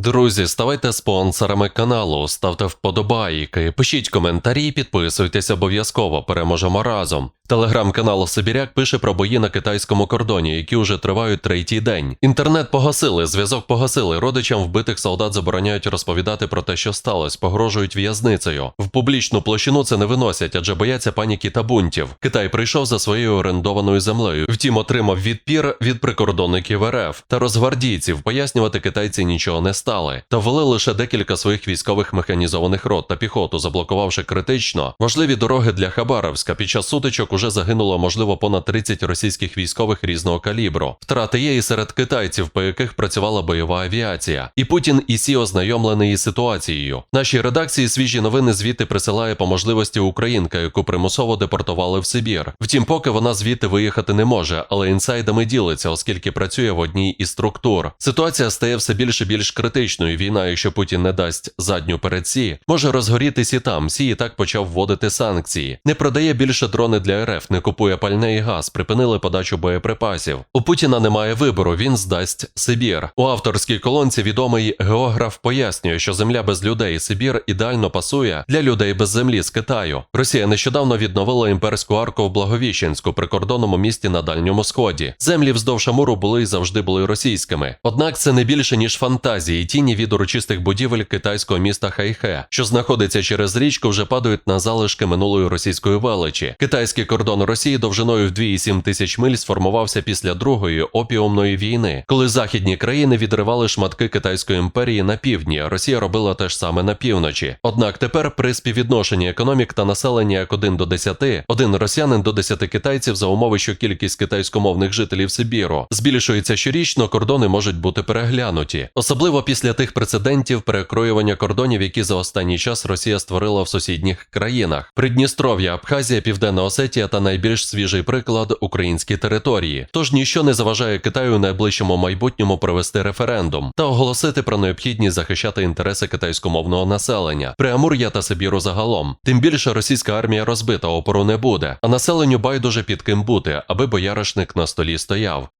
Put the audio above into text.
Друзі, ставайте спонсорами каналу, ставте вподобайки, пишіть коментарі, підписуйтесь обов'язково. Переможемо разом. Телеграм-канал Сибіряк пише про бої на китайському кордоні, які вже тривають третій день. Інтернет погасили, зв'язок погасили. Родичам вбитих солдат забороняють розповідати про те, що сталося, погрожують в'язницею. В публічну площину це не виносять, адже бояться паніки та бунтів. Китай прийшов за своєю орендованою землею. Втім, отримав відпір від прикордонників РФ та розгвардійців. Пояснювати китайці нічого не стали. Та ввели лише декілька своїх військових механізованих рот та піхоту, заблокувавши критично важливі дороги для Хабаровська. Під час сутичок уже загинуло можливо понад 30 російських військових різного калібру. Втрати є і серед китайців, по яких працювала бойова авіація. І Путін і Сі ознайомлений із ситуацією. Нашій редакції свіжі новини звідти присилає по можливості українка, яку примусово депортували в Сибір. Втім, поки вона звідти виїхати не може, але інсайдами ділиться, оскільки працює в одній із структур. Ситуація стає все більше більш критичною. Війна, якщо Путін не дасть задню перед Сі, може розгорітись і там. Сі і так почав вводити санкції. Не продає більше дрони для РФ, не купує пальне і газ, припинили подачу боєприпасів. У Путіна немає вибору, він здасть Сибір. У авторській колонці відомий географ пояснює, що земля без людей Сибір ідеально пасує для людей без землі з Китаю. Росія нещодавно відновила імперську арку в Благовіщенську прикордонному місті на дальньому сході. Землі вздовж Амуру були і завжди були російськими. Однак це не більше ніж фантазії. Тіні від урочистих будівель китайського міста Хайхе, що знаходиться через річку, вже падають на залишки минулої російської величі. Китайський кордон Росії довжиною в 2,7 тисяч миль сформувався після другої опіумної війни, коли західні країни відривали шматки китайської імперії на півдні. Росія робила те ж саме на півночі. Однак тепер при співвідношенні економік та населення як 1 до 10, один росіянин до 10 китайців за умови, що кількість китайськомовних жителів Сибіру збільшується щорічно, кордони можуть бути переглянуті, особливо після тих прецедентів перекроювання кордонів, які за останній час Росія створила в сусідніх країнах: Придністров'я, Абхазія, Південна Осетія та найбільш свіжий приклад українські території. Тож ніщо не заважає Китаю у найближчому майбутньому провести референдум та оголосити про необхідність захищати інтереси китайськомовного населення, Преамур'я та Сибіру загалом. Тим більше російська армія розбита, опору не буде, а населенню байдуже під ким бути, аби бояришник на столі стояв.